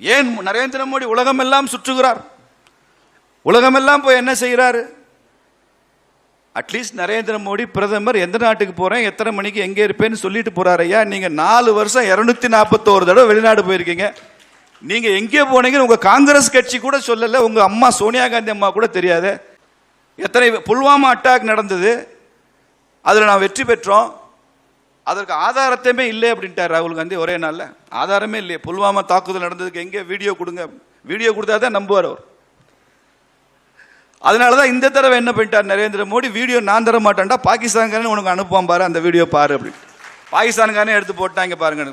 ஏன் நரேந்திர மோடி உலகமெல்லாம் சுற்றுகிறார்? உலகமெல்லாம் போய் என்ன செய்கிறாரு? அட்லீஸ்ட் நரேந்திர மோடி பிரதமர் எந்த நாட்டுக்கு போகிறேன் எத்தனை மணிக்கு எங்கே இருப்பேன்னு சொல்லிட்டு போகிறார் ஐயா. நீங்கள் நாலு வருஷம் இரநூத்தி நாற்பத்தோரு தடவை வெளிநாடு போயிருக்கீங்க. நீங்கள் எங்கே போனீங்கன்னு உங்கள் காங்கிரஸ் கட்சி கூட சொல்லலை. உங்கள் அம்மா சோனியா காந்தி அம்மா கூட தெரியாது. எத்தனை புல்வாமா அட்டாக் நடந்தது. அதில் நான் வெற்றி பெற்றோம். அதற்கு ஆதாரத்தையுமே இல்லை அப்படின்ட்டார் ராகுல் காந்தி ஒரே நாளில். ஆதாரமே இல்லையே புல்வாமா தாக்குதல் நடந்ததுக்கு எங்கே வீடியோ கொடுங்க. வீடியோ கொடுத்தா தான் நம்புவார் அவர். அதனால தான் இந்த தடவை என்ன பண்ணிட்டார் நரேந்திர மோடி? வீடியோ நான் தர மாட்டேன்டா பாகிஸ்தான்காரன் உனக்கு அனுப்புவான் பாரு அந்த வீடியோ பாரு அப்படின்னு பாகிஸ்தான்காரனே எடுத்து போட்டாங்க பாருங்க.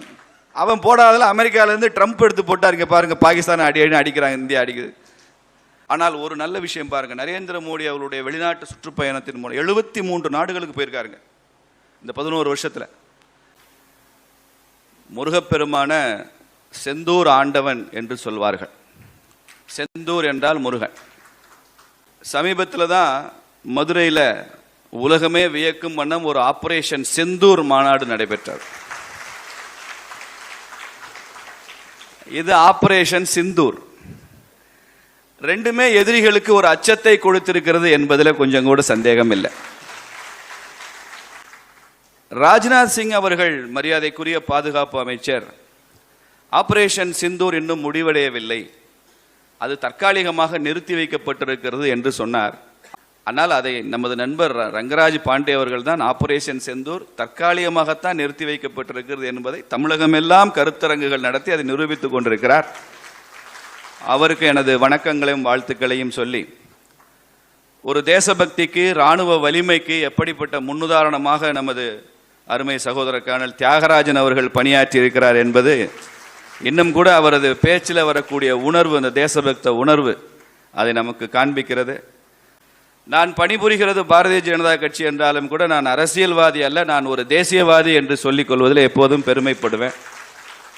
அவன் போடாததில் அமெரிக்காவிலேருந்து ட்ரம்ப் எடுத்து போட்டார் இங்க பாருங்க. பாகிஸ்தான் அடி அடி அடிக்கிறாங்க இந்தியா அடிக்குது. ஆனால் ஒரு நல்ல விஷயம் பாருங்க. நரேந்திர மோடி அவருடைய வெளிநாட்டு சுற்றுப்பயணத்தின் மூலம் எழுபத்தி மூன்று நாடுகளுக்கு போயிருக்காருங்க. இந்த பதினோரு வருஷத்தில். முருகப்பெருமான செந்தூர் ஆண்டவன் என்று சொல்வார்கள். செந்தூர் என்றால் முருகன். சமீபத்தில் தான் மதுரையில் உலகமே வியக்கும் வண்ணம் ஒரு ஆப்ரேஷன் செந்தூர் மாநாடு நடைபெற்றது. இது ஆப்ரேஷன் சிந்தூர். ரெண்டுமே எதிரிகளுக்கு ஒரு அச்சத்தை கொடுத்திருக்கிறது என்பதில் கொஞ்சம் கூட சந்தேகம் இல்லை. ராஜ்நாத் சிங் அவர்கள் மரியாதைக்குரிய பாதுகாப்பு அமைச்சர். ஆபரேஷன் சிந்தூர் இன்னும் முடிவடையவில்லை. அது தற்காலிகமாக நிறுத்தி வைக்கப்பட்டிருக்கிறது என்று சொன்னார். ஆனால் அதை நமது நண்பர் ர- ரங்கராஜ் பாண்டே அவர்கள் தான் ஆபரேஷன் செந்தூர் தற்காலிகமாகத்தான் நிறுத்தி வைக்கப்பட்டிருக்கிறது என்பதை தமிழகமெல்லாம் கருத்தரங்குகள் நடத்தி அதை நிரூபித்துக் கொண்டிருக்கிறார். அவருக்கு எனது வணக்கங்களையும் வாழ்த்துக்களையும் சொல்லி ஒரு தேசபக்திக்கு இராணுவ வலிமைக்கு எப்படிப்பட்ட முன்னுதாரணமாக நமது அருமை சகோதர கர்னல் தியாகராஜன் அவர்கள் பணியாற்றி இருக்கிறார் என்பது இன்னும் கூட அவரது பேச்சில் வரக்கூடிய உணர்வு அந்த தேசபக்த உணர்வு அதை நமக்கு காண்பிக்கிறது. நான் பணிபுரிகிறது பாரதிய ஜனதா கட்சி என்றாலும் கூட நான் அரசியல்வாதி அல்ல நான் ஒரு தேசியவாதி என்று சொல்லிக் கொள்வதில் எப்போதும் பெருமைப்படுவேன்.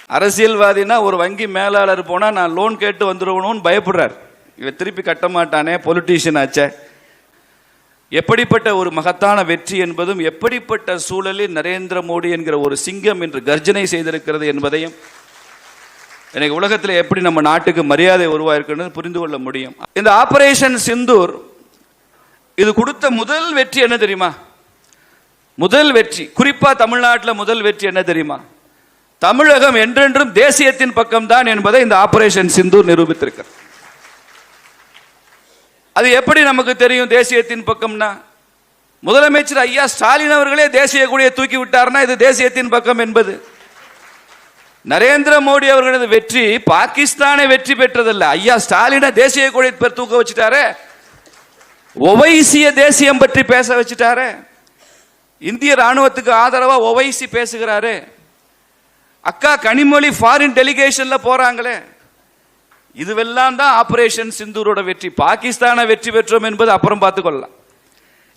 அரசியல்வாதினா ஒரு வங்கி மேலாளர் போனால் நான் லோன் கேட்டு வந்துடுவணும்னு பயப்படுறார். இவன் திருப்பி கட்ட மாட்டானே பொலிட்டீஷியன் ஆச்சே. எப்படிப்பட்ட ஒரு மகத்தான வெற்றி என்பதும் எப்படிப்பட்ட சூழலில் நரேந்திர மோடி என்கிற ஒரு சிங்கம் என்று கர்ஜனை செய்திருக்கிறது என்பதையும் எனக்கு உலகத்தில் எப்படி நம்ம நாட்டுக்கு மரியாதை உருவாயிருக்குன்னு புரிந்து கொள்ள முடியும். இந்த ஆபரேஷன் சிந்தூர் இது கொடுத்த முதல் வெற்றி என்ன தெரியுமா? முதல் வெற்றி குறிப்பா தமிழ்நாட்டில் முதல் வெற்றி என்ன தெரியுமா? தமிழகம் என்றென்றும் தேசியத்தின் பக்கம்தான் என்பதை இந்த ஆபரேஷன் சிந்தூர் நிரூபித்திருக்கிறது. அது எப்படி நமக்கு தெரியும் தேசியத்தின் பக்கம்னா? முதலமைச்சர் ஐயா ஸ்டாலின் அவர்களே தேசிய கொடியை தூக்கி விட்டார்னா இது தேசியத்தின் பக்கம் என்பது. நரேந்திர மோடி அவர்களது வெற்றி பாகிஸ்தானை வெற்றி பெற்றதல்ல. ஐயா ஸ்டாலினை தேசிய கொடியை தூக்க வச்சுட்டாரே? ஒவைசிய தேசியம் பற்றி பேச வச்சுட்டாரே? இந்திய ராணுவத்துக்கு ஆதரவா ஒவைசி பேசுகிறாரு? அக்கா கனிமொழி ஃபாரின் டெலிகேஷன்ல போறாங்களே? இதுவெல்லாம் தான் ஆபரேஷன் சிந்தூரோட வெற்றி. பாகிஸ்தானை வெற்றி பெற்றோம் என்பது அப்புறம் பார்த்துக்கொள்ளலாம்.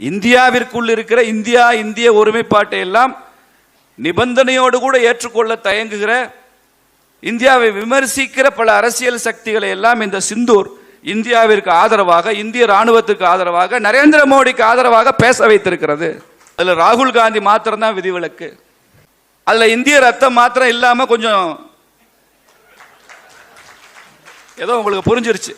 இந்தியாவிற்குள் இருக்கிற இந்தியா இந்திய ஒருமைப்பாட்டை எல்லாம் நிபந்தனையோடு கூட ஏற்றுக்கொள்ள தயங்குகிற இந்தியாவை விமர்சிக்கிற பல அரசியல் சக்திகளை எல்லாம் இந்த சிந்தூர் இந்தியாவிற்கு ஆதரவாக இந்திய ராணுவத்துக்கு ஆதரவாக நரேந்திர மோடிக்கு ஆதரவாக பேச வைத்திருக்கிறது. அதில் ராகுல் காந்தி மாத்திரம்தான் விதிவிலக்கு. அதில் இந்திய ரத்தம் மாத்திரம் இல்லாமல் கொஞ்சம் ஏதோ உங்களுக்கு புரிஞ்சிருச்சு.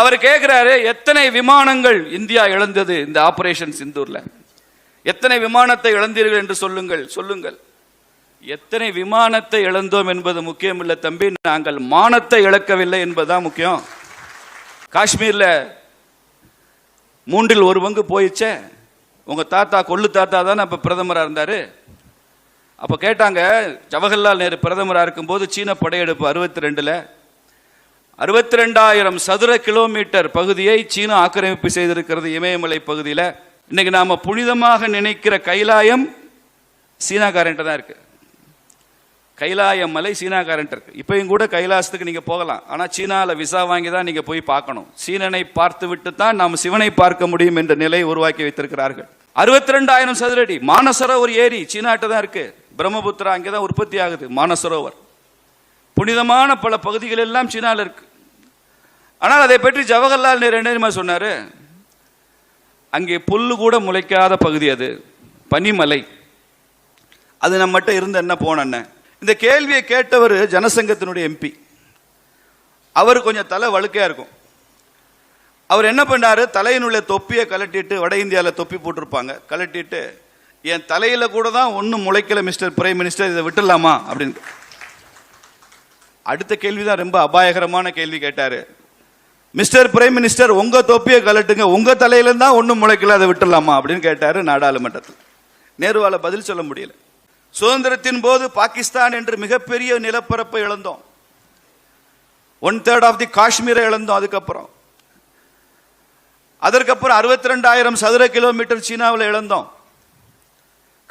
அவர் கேட்கிறாரு எத்தனை விமானங்கள் இந்தியா இழந்தது இந்த ஆபரேஷன் சிந்தூர்ல? எத்தனை விமானத்தை இழந்தீர்கள் என்று சொல்லுங்கள் சொல்லுங்கள். எத்தனை விமானத்தை இழந்தோம் என்பது முக்கியமில்லை தம்பி நாங்கள் மானத்தை இழக்கவில்லை என்பதுதான் முக்கியம். காஷ்மீர்ல மூன்றில் ஒரு பங்கு போயிச்சே உங்க தாத்தா கொள்ளு தாத்தா தானே அப்ப பிரதமரா இருந்தாரு? அப்போ கேட்டாங்க ஜவஹர்லால் நேரு பிரதமராக இருக்கும்போது சீன படையெடுப்பு அறுபத்தி ரெண்டில் அறுபத்தி ரெண்டாயிரம் சதுர கிலோமீட்டர் பகுதியை சீனா ஆக்கிரமிப்பு செய்திருக்கிறது இமயமலை பகுதியில். இன்னைக்கு நாம் புனிதமாக நினைக்கிற கைலாயம் சீனாக்காரன்ட்ட தான் இருக்கு. கைலாயம் மலை சீனாக்காரன்ட்ட இருக்கு. இப்பயும் கூட கைலாசத்துக்கு நீங்கள் போகலாம். ஆனால் சீனாவில் விசா வாங்கி தான் நீங்கள் போய் பார்க்கணும். சீனனை பார்த்து விட்டு தான் நாம் சிவனை பார்க்க முடியும் என்ற நிலை உருவாக்கி வைத்திருக்கிறார்கள். அறுபத்தி ரெண்டாயிரம் சதுரடி ஒரு ஏரி சீனாட்ட தான் இருக்கு. பிரம்மபுத்திரா அங்கே தான் உற்பத்தி ஆகுது மானசரோவர். புனிதமான பல பகுதிகள் எல்லாம் சீனாவில் இருக்கு. ஆனால் அதை பற்றி ஜவஹர்லால் நேரு என்ன சொன்னார்? அங்கே புல்லு கூட முளைக்காத பகுதி அது பனிமலை. அது நம்மகிட்ட இருந்து என்ன போன இந்த கேள்வியை கேட்டவர் ஜனசங்கத்தினுடைய எம்பி. அவர் கொஞ்சம் தலை வழுக்கையாக இருக்கும். அவர் என்ன பண்ணார்? தலையினுள்ள தொப்பியை கலட்டிட்டு வட இந்தியாவில் தொப்பி போட்டிருப்பாங்க. கலட்டிட்டு என் தலையில் கூட தான் ஒன்றும் முளைக்கல மிஸ்டர் பிரைம் மினிஸ்டர் இதை விட்டுடலாமா? அப்படின்னு. அடுத்த கேள்வி தான் ரொம்ப அபாயகரமான கேள்வி கேட்டார். மிஸ்டர் பிரைம் மினிஸ்டர் உங்கள் தொப்பியை கலட்டுங்க உங்கள் தலையிலேருந்து தான் ஒன்றும் முளைக்கல அதை விட்டுடலாமா? அப்படின்னு கேட்டார் நாடாளுமன்றத்தில். நேருவால பதில் சொல்ல முடியல. சுதந்திரத்தின் போது பாகிஸ்தான் என்று மிகப்பெரிய நிலப்பரப்பை இழந்தோம். ஒன் தேர்ட் ஆஃப் தி காஷ்மீரை இழந்தோம் அதுக்கப்புறம். அதற்கப்புறம் அறுபத்தி ரெண்டாயிரம் சதுர கிலோமீட்டர் சீனாவில் இழந்தோம்.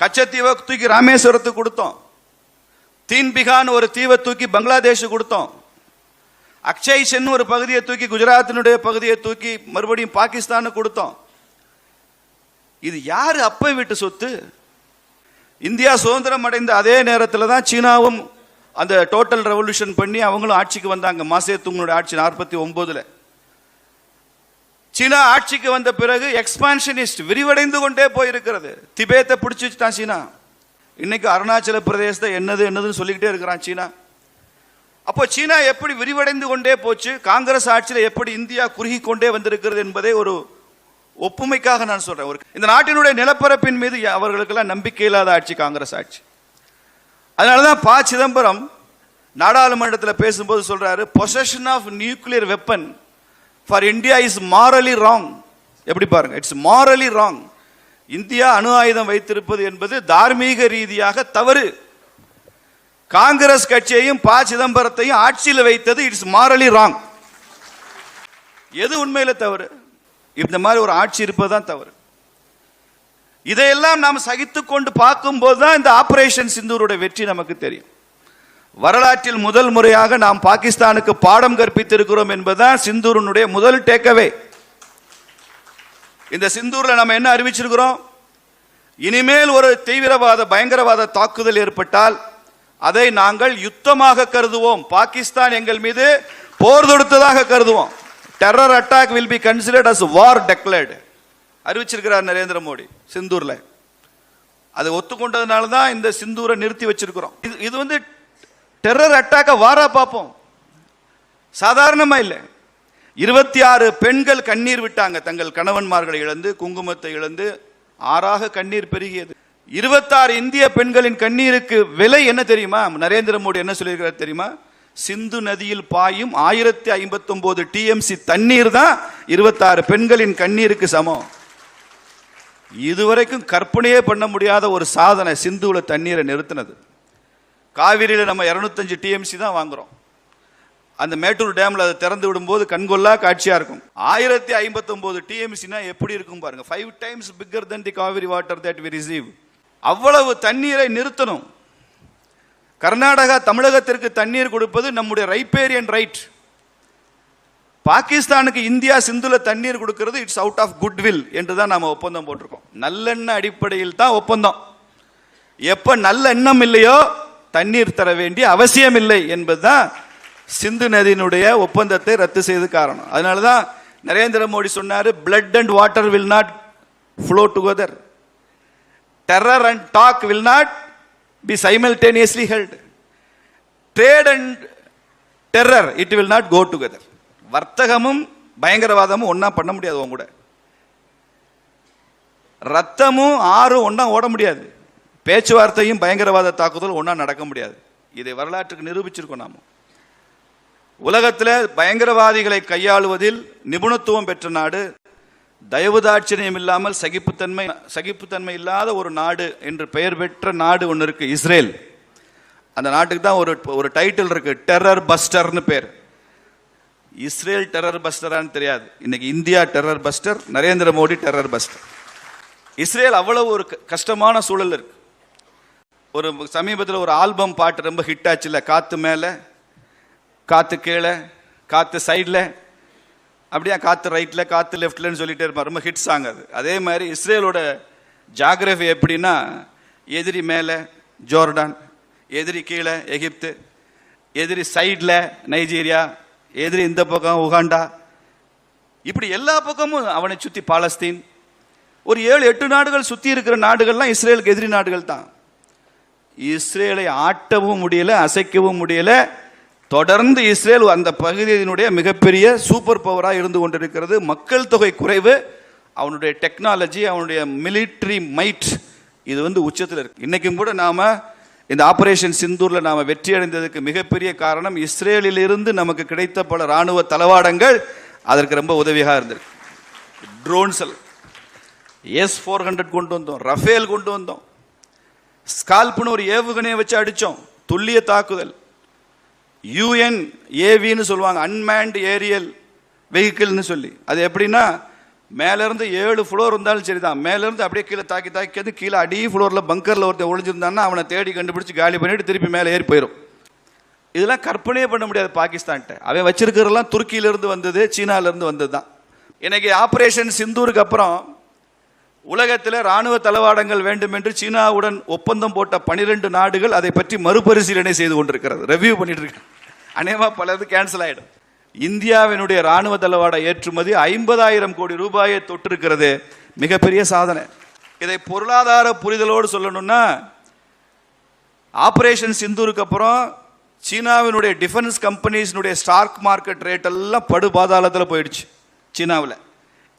கச்சத்தீவை தூக்கி ராமேஸ்வரத்துக்கு கொடுத்தோம். தீன்பிகான் ஒரு தீவை தூக்கி பங்களாதேஷ் கொடுத்தோம். அக்ஷய் சென் ஒரு பகுதியை தூக்கி குஜராத்தினுடைய பகுதியை தூக்கி மறுபடியும் பாகிஸ்தானுக்கு கொடுத்தோம். இது யார் அப்பை வீட்டு சொத்து? இந்தியா சுதந்திரம் அடைந்த அதே நேரத்தில் தான் சீனாவும் அந்த டோட்டல் ரெவல்யூஷன் பண்ணி அவங்களும் ஆட்சிக்கு வந்தாங்க. மாசே துங்கனுடைய ஆட்சி நாற்பத்தி ஒன்பதுல சீனா ஆட்சிக்கு வந்த பிறகு எக்ஸ்பான்ஷனிஸ்ட் விரிவடைந்து கொண்டே போயிருக்கிறது. திபேத்தை பிடிச்சி வச்சுட்டான் சீனா. இன்னைக்கு அருணாச்சல பிரதேசத்தை என்னது என்னதுன்னு சொல்லிக்கிட்டே இருக்கிறான் சீனா. அப்போ சீனா எப்படி விரிவடைந்து கொண்டே போச்சு காங்கிரஸ் ஆட்சியில் எப்படி இந்தியா குறுகி கொண்டே வந்திருக்கிறது என்பதை ஒரு ஒப்புமைக்காக நான் சொல்றேன். ஒரு இந்த நாட்டினுடைய நிலப்பரப்பின் மீது அவர்களுக்கெல்லாம் நம்பிக்கை இல்லாத ஆட்சி காங்கிரஸ் ஆட்சி. அதனால தான் ப சிதம்பரம் நாடாளுமன்றத்தில் பேசும்போது சொல்றாரு possession of nuclear weapon for India is morally wrong எப்படி பாருங்க? இட்ஸ் மாரலி ராங் இந்தியா அணு ஆயுதம் வைத்திருப்பது என்பது தார்மீக ரீதியாக தவறு. காங்கிரஸ் கட்சியையும் ப சிதம்பரத்தையும் ஆட்சியில் வைத்தது இட்ஸ் மாரலி ராங் எது உண்மையில தவறு? இந்த மாதிரி ஒரு ஆட்சி இருப்பதுதான் தவறு. இதையெல்லாம் நாம் சகித்து கொண்டு பார்க்கும்போது தான் இந்த ஆபரேஷன் சிந்தூருடைய வெற்றி நமக்கு தெரியும். வரலாற்றில் முதல் முறையாக நாம் பாகிஸ்தானுக்கு பாடம் கற்பித்திருக்கிறோம் என்பதுதான் சிந்தூரனுடைய முதல் டேக்கவே இந்த சிந்தூரில் நம்ம என்ன அறிவிச்சிருக்கிறோம்? இனிமேல் ஒரு தீவிரவாத பயங்கரவாத தாக்குதல் ஏற்பட்டால் அதை நாங்கள் யுத்தமாக கருதுவோம். பாகிஸ்தான் எங்கள் மீது போர் தொடுத்ததாக கருதுவோம். Terror attack will be considered as war declared அறிவிச்சிருக்கிறார் Narendra Modi சிந்தூரில். அதை ஒத்துக்கொண்டதுனால தான் இந்த சிந்தூரை நிறுத்தி வச்சிருக்கிறோம். இது இது வந்து டெரர் அட்டாக்கை வாரா பார்ப்போம். சாதாரணமாக இல்லை. இருபத்தி ஆறு பெண்கள் கண்ணீர் விட்டாங்க. தங்கள் கணவன்மார்களை இழந்து குங்குமத்தை இழந்து ஆறாக கண்ணீர் பெருகியது. இருபத்தாறு இந்திய பெண்களின் கண்ணீருக்கு விலை என்ன தெரியுமா? நரேந்திர மோடி என்ன சொல்லியிருக்கிறார் தெரியுமா? சிந்து நதியில் பாயும் ஆயிரத்தி ஐம்பத்தொம்போது டிஎம்சி தண்ணீர் தான் இருபத்தாறு பெண்களின் கண்ணீருக்கு சமம். இதுவரைக்கும் கற்பனையே பண்ண முடியாத ஒரு சாதனை சிந்துவில் தண்ணீரை நிறுத்தினது. காவிரியில் நம்ம இரநூத்தஞ்சு டிஎம்சி தான் வாங்குகிறோம் அந்த மேட்டூர் டேமில் அதை திறந்து விடும்போது கண்கொள்ளா காட்சியாக இருக்கும். ஆயிரத்தி ஐம்பத்தொம்போது டிஎம்சினா எப்படி இருக்கும் பாருங்க. Five times bigger than the Kaveri water that we receive அவ்வளவு தண்ணீரை நிறுத்தணும். கர்நாடகா தமிழகத்திற்கு தண்ணீர் கொடுப்பது நம்முடைய ரைப்பேரியன் ரைட் பாகிஸ்தானுக்கு இந்தியா சிந்துல தண்ணீர் கொடுக்கிறது இட்ஸ் அவுட் ஆஃப் குட்வில் என்று தான் நாம் ஒப்பந்தம் போட்டிருக்கோம். நல்லெண்ண அடிப்படையில் தான் ஒப்பந்தம். எப்போ நல்ல எண்ணம் இல்லையோ தண்ணீர் தர வேண்டிய அவசியம் இல்லை என்பதுதான் சிந்து நதியினுடைய ஒப்பந்தத்தை ரத்து செய்து காரணம். அதனால தான் நரேந்திர மோடி சொன்னார் blood and water will not flow together terror and talk will not be simultaneously held trade and terror it will not go together வர்த்தகமும் பயங்கரவாதமும் ஒன்றா பண்ண முடியாது உங்க கூட. ரத்தமும் ஆறும் ஒன்றா ஓட முடியாது. பேச்சுவார்த்தையும் பயங்கரவாத தாக்குதல் ஒன்றா நடக்க முடியாது. இதை வரலாற்றுக்கு நிரூபிச்சிருக்கோம் நாம. உலகத்தில் பயங்கரவாதிகளை கையாளுவதில் நிபுணத்துவம் பெற்ற நாடு தயவுதாட்சியம் இல்லாமல் சகிப்புத்தன்மை சகிப்புத்தன்மை இல்லாத ஒரு நாடு என்று பெயர் பெற்ற நாடு ஒன்று இருக்கு இஸ்ரேல். அந்த நாட்டுக்கு தான் ஒரு ஒரு டைட்டில் இருக்கு டெரர் பஸ்டர்னு பேர். இஸ்ரேல் டெரர் பஸ்டரான்னு தெரியாது. இன்னைக்கு India terror buster Narendra Modi terror buster Israel அவ்வளவு ஒரு கஷ்டமான சூழல் இருக்கு. ஒரு சமீபத்தில் ஒரு ஆல்பம் பாட்டு ரொம்ப ஹிட் ஆச்சுல காற்று மேலே காற்று கீழே காற்று சைடில் அப்படியே காற்று ரைட்டில் காற்று லெஃப்ட்லன்னு சொல்லிகிட்டே இருப்பான் ரொம்ப ஹிட் சாங் அது. அதே மாதிரி இஸ்ரேலோட ஜாகிரபி எப்படின்னா எதிரி மேலே ஜோர்டான் எதிரி கீழே எகிப்து எதிரி சைடில் நைஜீரியா எதிரி இந்த பக்கம் உகாண்டா. இப்படி எல்லா பக்கமும் அவனை சுற்றி பாலஸ்தீன். ஒரு ஏழு எட்டு நாடுகள் சுற்றி இருக்கிற நாடுகள்லாம் இஸ்ரேலுக்கு எதிரி நாடுகள் தான் இஸ்ரேலை ஆட்டவும் முடியல அசைக்கவும் முடியல. தொடர்ந்து இஸ்ரேல் அந்த பகுதியினுடைய மிகப்பெரிய சூப்பர் பவராக இருந்து கொண்டிருக்கிறது. மக்கள் தொகை குறைவு அவனுடைய டெக்னாலஜி அவனுடைய மிலிட்ரி மைட் இது வந்து உச்சத்தில் இருக்கு. இன்றைக்கும் கூட நாம் இந்த ஆபரேஷன் சிந்தூரில் நாம் வெற்றி அடைந்ததுக்கு மிகப்பெரிய காரணம் இஸ்ரேலிலிருந்து நமக்கு கிடைத்த பல ராணுவ தளவாடங்கள் அதற்கு ரொம்ப உதவியாக இருந்திருக்கு. ட்ரோன்ஸ் எஸ் ஃபோர் ஹண்ட்ரட் கொண்டு வந்தோம் ரஃபேல் கொண்டு வந்தோம். ஸ்கால்ப்னு ஒரு ஏவுகணையை வச்சு அடித்தோம் துல்லிய தாக்குதல். யூஎன் ஏவின்னு சொல்லுவாங்க. அன்மேன்டு ஏரியல் வெஹிக்கிள்னு சொல்லி. அது எப்படின்னா மேலேருந்து ஏழு ஃப்ளோர் இருந்தாலும் சரிதான். மேலேருந்து அப்படியே கீழே தாக்கி தாக்கியது கீழே அடி ஃப்ளோரில் பங்கரில் ஒருத்தன் ஒழிஞ்சிருந்தான்னா அவனை தேடி கண்டுபிடிச்சி காலி பண்ணிட்டு திருப்பி மேலே ஏறி போயிடும் இதெல்லாம் கற்பனையே பண்ண முடியாது பாகிஸ்தான்கிட்ட. அவன் வச்சிருக்கிறதெல்லாம் துருக்கியிலேருந்து வந்தது சீனாலேருந்து வந்தது தான் இன்னைக்கு ஆப்ரேஷன் சிந்தூருக்கு அப்புறம் உலகத்தில் ராணுவ தளவாடங்கள் வேண்டும் என்று சீனாவுடன் ஒப்பந்தம் போட்ட பனிரெண்டு நாடுகள் அதை பற்றி மறுபரிசீலனை செய்து கொண்டிருக்கிறது. ரெவ்யூ பண்ணிட்டு இருக்காங்க அநேகமாக பலது கேன்சல் ஆகிடும் இந்தியாவினுடைய ராணுவ தளவாட ஏற்றுமதி ஐம்பதாயிரம் கோடி ரூபாயை தொட்டிருக்கிறது. மிகப்பெரிய சாதனை. இதை பொருளாதார புரிதலோடு சொல்லணும்னா ஆபரேஷன் சிந்தூருக்கு அப்புறம் சீனாவினுடைய டிஃபென்ஸ் கம்பெனிஸினுடைய ஸ்டாக் மார்க்கெட் ரேட் எல்லாம் படு பாதாளத்தில் போயிடுச்சு. சீனாவில்.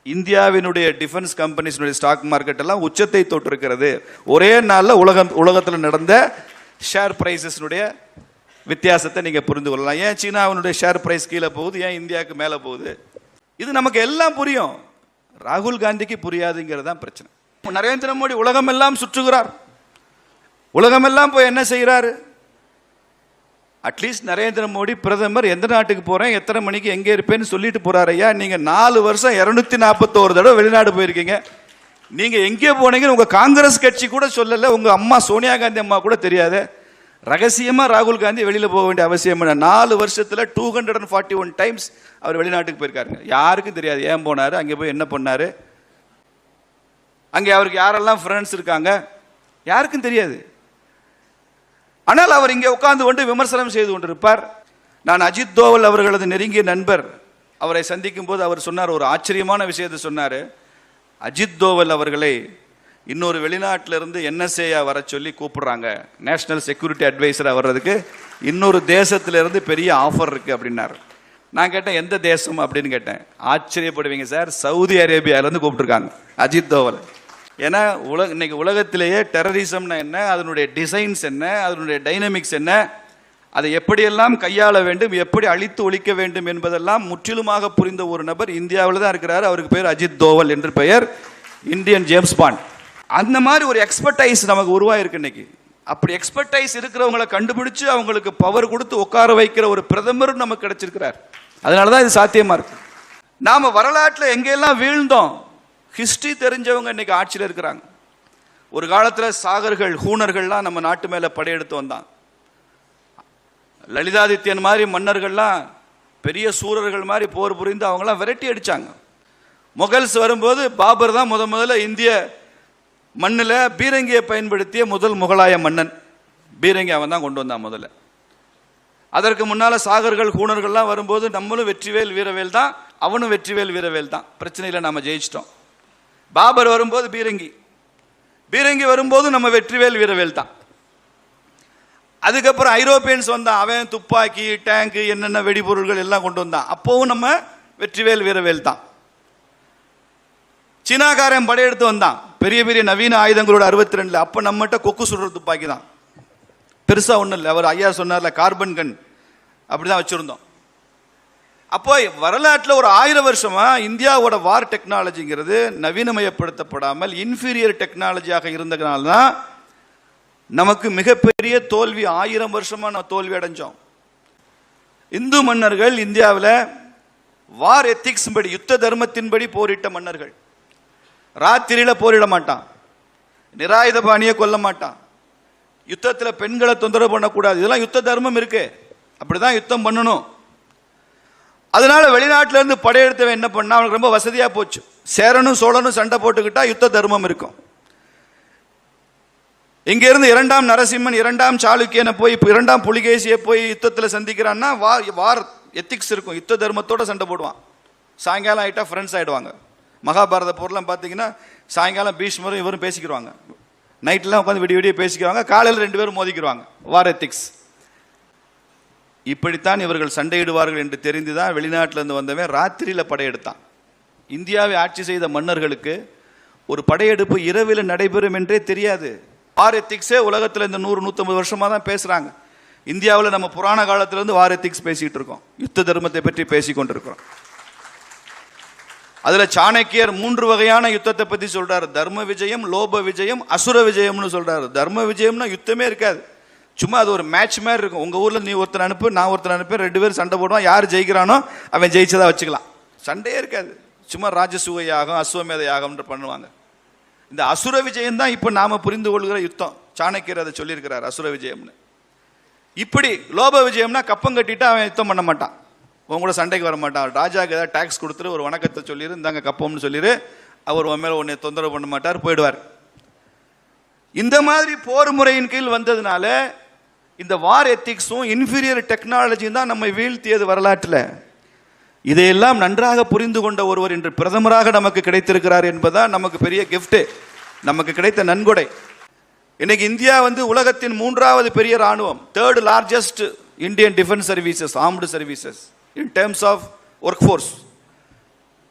இந்தியாவினுடைய டிஃபென்ஸ் கம்பெனிஸினுடைய ஸ்டாக் மார்க்கெட் எல்லாம் உச்சத்தை தொட்டிருக்கிறது. ஒரே நாளில் உலகம் உலகத்தில் நடந்த ஷேர் ப்ரைஸஸ்னுடைய வித்தியாசத்தை நீங்கள் புரிந்து கொள்ளலாம். ஏன் சீனாவினுடைய ஷேர் பிரைஸ் கீழே போகுது? ஏன் இந்தியாவுக்கு மேலே போகுது? இது நமக்கு எல்லாம் புரியும். ராகுல் காந்திக்கு புரியாதுங்கிறது தான் பிரச்சனை. நரேந்திர மோடி உலகமெல்லாம் சுற்றுகிறார். உலகமெல்லாம் போய் என்ன செய்கிறாரு? அட்லீஸ்ட் நரேந்திர மோடி பிரதமர் எந்த நாட்டுக்கு போகிறேன் எத்தனை மணிக்கு எங்கே இருப்பேன்னு சொல்லிட்டு போகிறார் ஐயா. நீங்கள் நாலு வருஷம் இரநூத்தி நாற்பத்தோரு தடவை வெளிநாடு போயிருக்கீங்க. நீங்கள் எங்கே போனீங்கன்னு உங்கள் காங்கிரஸ் கட்சி கூட சொல்லலை உங்கள் அம்மா சோனியா காந்தி அம்மா கூட தெரியாது. ரகசியமாக ராகுல் காந்தி வெளியில் போக வேண்டிய அவசியம் இல்லை நாலு வருஷத்தில் two hundred and forty one times அவர் வெளிநாட்டுக்கு போயிருக்காருங்க. யாருக்கும் தெரியாது. ஏன் போனார்? அங்கே போய் என்ன பண்ணார்? அங்கே அவருக்கு யாரெல்லாம் ஃப்ரெண்ட்ஸ் இருக்காங்க? யாருக்கும் தெரியாது. ஆனால் அவர் இங்கே உட்கார்ந்து கொண்டு விமர்சனம் செய்து கொண்டிருப்பார். நான் அஜித் தோவல் அவர்களது நெருங்கிய நண்பர். அவரை சந்திக்கும் போது அவர் சொன்னார் ஒரு ஆச்சரியமான விஷயத்தை சொன்னார். அஜித் தோவல் அவர்களை இன்னொரு வெளிநாட்டிலிருந்து என்எஸ்ஏயா வர சொல்லி கூப்பிடுறாங்க. நேஷனல் செக்யூரிட்டி அட்வைசராக வர்றதுக்கு இன்னொரு தேசத்திலிருந்து பெரிய ஆஃபர் இருக்குது அப்படின்னார். நான் கேட்டேன் எந்த தேசம்? அப்படின்னு கேட்டேன். ஆச்சரியப்படுவீங்க சார். சவுதி அரேபியாவிலேருந்து கூப்பிட்டுருக்காங்க அஜித் தோவல். ஏன்னா உலக இன்னைக்கு உலகத்திலேயே டெரரிசம்னா என்ன அதனுடைய டிசைன்ஸ் என்ன அதனுடைய டைனமிக்ஸ் என்ன அதை எப்படியெல்லாம் கையாள வேண்டும் எப்படி அழித்து ஒழிக்க வேண்டும் என்பதெல்லாம் முற்றிலுமாக புரிந்த ஒரு நபர் இந்தியாவில் தான் இருக்கிறார். அவருக்கு பேர் அஜித் தோவல் என்று பெயர். Indian James Bond. அந்த மாதிரி ஒரு எக்ஸ்பர்டைஸ் நமக்கு உருவாயிருக்கு இன்னைக்கு. அப்படி எக்ஸ்பர்டைஸ் இருக்கிறவங்களை கண்டுபிடிச்சு அவங்களுக்கு பவர் கொடுத்து உட்கார வைக்கிற ஒரு பிரதமரும் நமக்கு கிடைச்சிருக்கிறார். அதனால தான் இது சாத்தியமாக இருக்கு. நாம் வரலாற்றில் எங்கெல்லாம் வீழ்ந்தோம் ஹிஸ்ட்ரி தெரிஞ்சவங்க இன்னைக்கு ஆட்சியில் இருக்கிறாங்க. ஒரு காலத்தில் சாகர்கள் ஹூனர்கள்லாம் நம்ம நாட்டு மேலே படையெடுத்து வந்தான். லலிதாதித்யன் மாதிரி மன்னர்கள்லாம் பெரிய சூரர்கள் மாதிரி போர் புரிந்து அவங்களாம் விரட்டி அடித்தாங்க முகல்ஸ் வரும்போது பாபர் தான் முத முதல்ல இந்திய மண்ணில் பீரங்கியை பயன்படுத்திய முதல் முகலாய மன்னன். பீரங்கி அவன் தான் கொண்டு வந்தான் முதல்ல. அதற்கு முன்னால் சாகர்கள் கூணர்கள்லாம் வரும்போது நம்மளும் வெற்றிவேல் வீரவேல் தான் அவனும் வெற்றிவேல் வீரவேல் தான். பிரச்சனையில் நம்ம ஜெயிச்சிட்டோம். பாபர் வரும்போது பீரங்கி. பீரங்கி வரும்போது நம்ம வெற்றிவேல் வீரவேல் தான். அதுக்கப்புறம் ஐரோப்பியன்ஸ் வந்தான். அவன் துப்பாக்கி டேங்கு என்னென்ன வெடிபொருள்கள் எல்லாம் கொண்டு வந்தான். அப்போவும் நம்ம வெற்றிவேல் வீரவேல் தான். சீனாக்காரன் படையெடுத்து வந்தான். பெரிய பெரிய நவீன ஆயுதங்களோட அறுபத்தி ரெண்டில் அப்போ நம்மகிட்ட கொக்கு சுடுற துப்பாக்கி தான். பெருசாக ஒன்றும் இல்லை. அவர் ஐயா சொன்னார்ல கார்பன் கன். அப்படிதான் வச்சுருந்தோம். அப்போ வரலாற்றில் ஒரு ஆயிரம் வருஷமாக இந்தியாவோட வார் டெக்னாலஜிங்கிறது நவீனமயப்படுத்தப்படாமல் இன்ஃபீரியர் டெக்னாலஜியாக இருந்ததுனால தான் நமக்கு மிகப்பெரிய தோல்வி ஆயிரம் வருஷமாக நம்ம தோல்வி அடைஞ்சோம். இந்து மன்னர்கள் இந்தியாவில் வார் எத்திக்ஸ் படி யுத்த தர்மத்தின்படி போரிட்ட மன்னர்கள். ராத்திரியில் போரிட மாட்டான். நிராயுத பாணியை கொல்ல மாட்டான். யுத்தத்தில் பெண்களை தொந்தரவு பண்ணக்கூடாது. இதெல்லாம் யுத்த தர்மம் இருக்கு. அப்படிதான் யுத்தம் பண்ணணும். அதனால வெளிநாட்டிலேருந்து படையெடுத்தவன் என்ன பண்ணா அவனுக்கு ரொம்ப வசதியாக போச்சு. சேரனும் சோழனும் சண்டை போட்டுக்கிட்டா யுத்த தர்மம் இருக்கும். இங்கிருந்து இரண்டாம் நரசிம்மன் இரண்டாம் சாளுக்கியனை போய் இப்போ இரண்டாம் புலிகேசியை போய் யுத்தத்தில் சந்திக்கிறான்னா வார் வார் எத்திக்ஸ் இருக்கும். யுத்த தர்மத்தோட சண்டை போடுவான். சாயங்காலம் ஆகிட்டா ஃப்ரெண்ட்ஸ் ஆகிடுவாங்க மகாபாரத போர்லாம் பார்த்தீங்கன்னா சாயங்காலம் பீஷ்மரும் இவரும் பேசிக்கிடுவாங்க நைட்லாம் உட்காந்து விடிய விடிய பேசிக்கிறாங்க காலையில் ரெண்டு பேரும் மோதிக்கிறாங்க வார் எத்திக்ஸ். இப்படித்தான் இவர்கள் சண்டையிடுவார்கள் என்று தெரிந்துதான் வெளிநாட்டிலேருந்து வந்தவன் ராத்திரியில் படையெடுத்தான். இந்தியாவை ஆட்சி செய்த மன்னர்களுக்கு ஒரு படையெடுப்பு இரவில் நடைபெறும் என்றே தெரியாது. வார் எத்திக்ஸே உலகத்தில் இந்த நூறு நூற்றம்பது வருஷமாக தான் பேசுகிறாங்க இந்தியாவில் நம்ம புராண காலத்திலேருந்து வார் எத்திக்ஸ் இருக்கோம். யுத்த தர்மத்தை பற்றி பேசி கொண்டிருக்கிறோம். அதில் சாணக்கியர் மூன்று வகையான யுத்தத்தை பற்றி சொல்கிறார் தர்ம விஜயம் லோப விஜயம் அசுர விஜயம்னு சொல்கிறார் தர்ம விஜயம்னா யுத்தமே இருக்காது. சும்மா அது ஒரு மேட்ச் மாதிரி இருக்கும். உங்கள் ஊரில் நீ ஒருத்தர் அனுப்பு நான் ஒருத்தர் அனுப்பு ரெண்டு பேரும் சண்டை போடுவான். யார் ஜெயிக்கிறானோ அவன் ஜெயிச்சதா வச்சுக்கலாம். சண்டையே இருக்காது. சும்மா ராஜசூக யாகம் அஸ்வமேத யாகம்ன்ற பண்ணுவாங்க. இந்த அசுர விஜயம் தான் இப்போ நாம் புரிந்து கொள்கிற யுத்தம். சாணக்கியர் அதை சொல்லியிருக்கிறார் அசுர விஜயம்னு. இப்படி லோப விஜயம்னா கப்பம் கட்டிட்டு அவன் யுத்தம் பண்ண மாட்டான். உன் கூட சண்டைக்கு வர மாட்டான். ராஜாவுக்கு ஏதாவது டேக்ஸ் கொடுத்துட்டு ஒரு வணக்கத்தை சொல்லிடு இந்தாங்க கப்பம்னு சொல்லிடு அவர் உன் மேலே உன்னை தொந்தரவு பண்ண மாட்டார் போயிடுவார். இந்த மாதிரி போர் முறையின் கீழ் வந்ததுனால இந்த வார் எத்திக்ஸும் இன்ஃபீரியர் டெக்னாலஜியும் தான் நம்மை வீழ்த்தியது வரலாற்றில். இதையெல்லாம் நன்றாக புரிந்து கொண்ட ஒருவர் இன்று பிரதமராக நமக்கு கிடைத்திருக்கிறார் என்பதுதான் நமக்கு பெரிய கிஃப்ட்டு நமக்கு கிடைத்த நன்கொடை. இன்னைக்கு இந்தியா வந்து உலகத்தின் மூன்றாவது பெரிய ராணுவம் third largest Indian defence services armed services in terms of workforce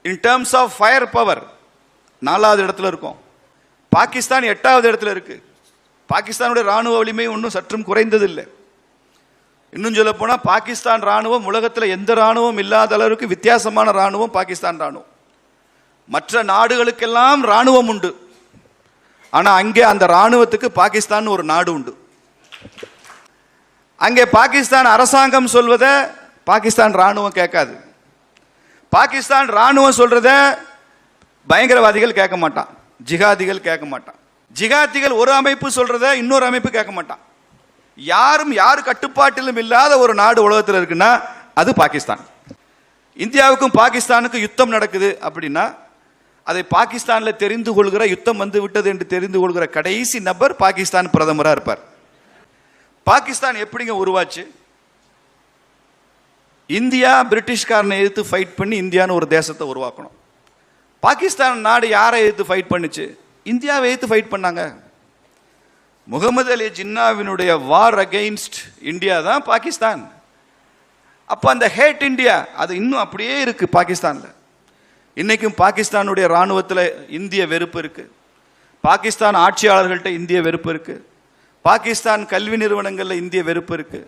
in terms of firepower நாலாவது இடத்துல இருக்கும். பாகிஸ்தான் எட்டாவது இடத்துல இருக்குது பாகிஸ்தானுடைய ராணுவ வலிமை ஒன்றும் சற்றும் குறைந்ததில்லை. இன்னும் சொல்ல போனால் பாகிஸ்தான் ராணுவம் உலகத்தில் எந்த ராணுவம் இல்லாத அளவுக்கு வித்தியாசமான ராணுவம் பாகிஸ்தான் ராணுவம் மற்ற நாடுகளுக்கெல்லாம் ராணுவம் உண்டு. ஆனால் அங்கே அந்த ராணுவத்துக்கு பாகிஸ்தான் ஒரு நாடு உண்டு. அங்கே பாகிஸ்தான் அரசாங்கம் சொல்வதை பாகிஸ்தான் ராணுவம் கேட்காது. பாகிஸ்தான் ராணுவம் சொல்றத பயங்கரவாதிகள் கேட்க மாட்டான். ஜிகாதிகள் கேட்க மாட்டான். ஜிகாத்திகள் ஒரு அமைப்பு சொல்றத இன்னொரு அமைப்பு கேட்க மாட்டான். யாரும் யார் கட்டுப்பாட்டிலும் இல்லாத ஒரு நாடு உலகத்தில் இருக்குன்னா அது பாகிஸ்தான். இந்தியாவுக்கும் பாகிஸ்தானுக்கும் யுத்தம் நடக்குது அப்படின்னா அதை பாகிஸ்தானில் தெரிந்து கொள்கிற யுத்தம் வந்து விட்டது என்று தெரிந்து கொள்கிற கடைசி நபர் பாகிஸ்தான் பிரதமராக இருப்பார். பாகிஸ்தான் எப்படிங்க உருவாச்சு? இந்தியா பிரிட்டிஷ்காரனை எதிர்த்து ஃபைட் பண்ணி இந்தியான்னு ஒரு தேசத்தை உருவாக்கணும். பாகிஸ்தான் நாடு யாரை எதிர்த்து ஃபைட் பண்ணுச்சு? இந்தியாவை எதிர்த்து ஃபைட் பண்ணாங்க. முகமது அலி ஜின்னாவினுடைய வார் அகெயின்ஸ்ட் இந்தியா தான் பாகிஸ்தான். அப்போ அந்த ஹேட் இந்தியா அது இன்னும் அப்படியே இருக்குது பாகிஸ்தானில். இன்றைக்கும் பாகிஸ்தானுடைய இராணுவத்தில் இந்திய வெறுப்பு இருக்குது பாகிஸ்தான் ஆட்சியாளர்கள்ட்ட இந்திய வெறுப்பு இருக்குது பாகிஸ்தான் கல்வி நிறுவனங்களில் இந்திய வெறுப்பு இருக்குது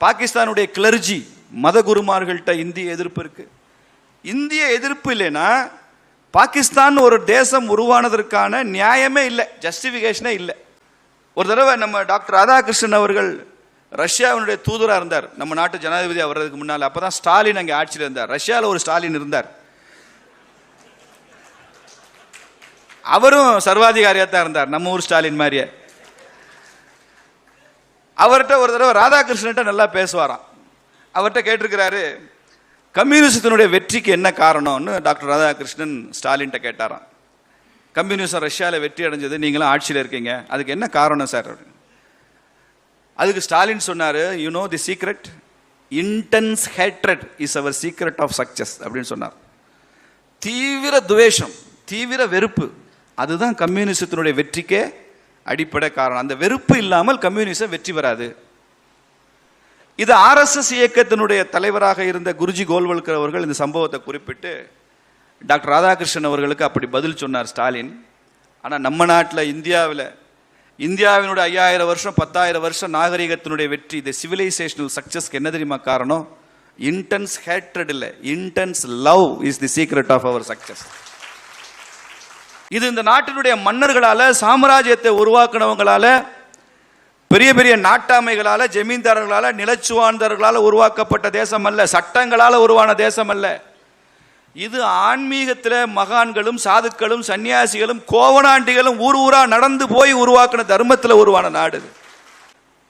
பாகிஸ்தானுடைய கிளர்ஜி மத குருமார்கள்ட்ட இந்திய எதிர்ப்பு இருக்குது இந்திய எதிர்ப்பு இல்லைன்னா பாகிஸ்தான் ஒரு தேசம் உருவானதற்கான நியாயமே இல்லை ஜஸ்டிஃபிகேஷனே இல்லை. ஒரு தடவை நம்ம டாக்டர் ராதாகிருஷ்ணன் அவர்கள் ரஷ்யாவினுடைய தூதராக இருந்தார். நம்ம நாட்டு ஜனாதிபதி வர்றதுக்கு முன்னால். அப்போ தான் ஸ்டாலின் அங்கே ஆட்சியில் இருந்தார். ரஷ்யாவில் ஒரு ஸ்டாலின் இருந்தார். அவரும் சர்வாதிகாரியாக தான் இருந்தார். நம்ம ஊர் ஸ்டாலின் மாதிரியே. அவர்கிட்ட ஒரு தடவை ராதாகிருஷ்ணன்ட்ட நல்லா பேசுவாராம். அவர்கிட்ட கேட்டிருக்கிறாரு கம்யூனிசத்தினுடைய வெற்றிக்கு என்ன காரணம்னு டாக்டர் ராதாகிருஷ்ணன் ஸ்டாலின்ட்ட கேட்டாராம். கம்யூனிசம் ரஷ்யாவில் வெற்றி அடைஞ்சது நீங்களும் ஆட்சியில் இருக்கீங்க. அதுக்கு என்ன காரணம் சார் அதுக்கு ஸ்டாலின் சொன்னார் you know the secret intense hatred is our secret of success அப்படின்னு சொன்னார். தீவிர துவேஷம் தீவிர வெறுப்பு அதுதான் கம்யூனிசத்தினுடைய வெற்றிக்கே அடிப்படை காரணம். அந்த வெறுப்பு இல்லாமல் கம்யூனிசம் வெற்றி வராது. இது ஆர்எஸ்எஸ் இயக்கத்தினுடைய தலைவராக இருந்த குருஜி கோல்வல்கர் அவர்கள் இந்த சம்பவத்தை குறிப்பிட்டு டாக்டர் ராதாகிருஷ்ணன் அவர்களுக்கு அப்படி பதில் சொன்னார் ஸ்டாலின். ஆனால் நம்ம நாட்டில் இந்தியாவில் இந்தியாவினுடைய ஐயாயிரம் வருஷம் பத்தாயிரம் வருஷம் நாகரிகத்தினுடைய வெற்றி இந்த சிவிலைசேஷனல் சக்ஸஸ்க்கு என்ன தெரியுமா காரணம்? இன்டென்ஸ் ஹேட்ரட் இல்லை intense love is the secret of our success இது இந்த நாட்டினுடைய மன்னர்களால் சாம்ராஜ்யத்தை உருவாக்குனவங்களால பெரிய பெரிய நாட்டாமைகளால் ஜமீன்தாரர்களால் நிலச்சுவார்ந்தவர்களால உருவாக்கப்பட்ட தேசம் அல்ல சட்டங்களால் உருவான தேசம் அல்ல இது ஆன்மீகத்தில் மகான்களும் சாதுக்களும் சன்னியாசிகளும் கோவனாண்டிகளும் ஊர் ஊரா நடந்து போய் உருவாக்கின தர்மத்தில் உருவான நாடு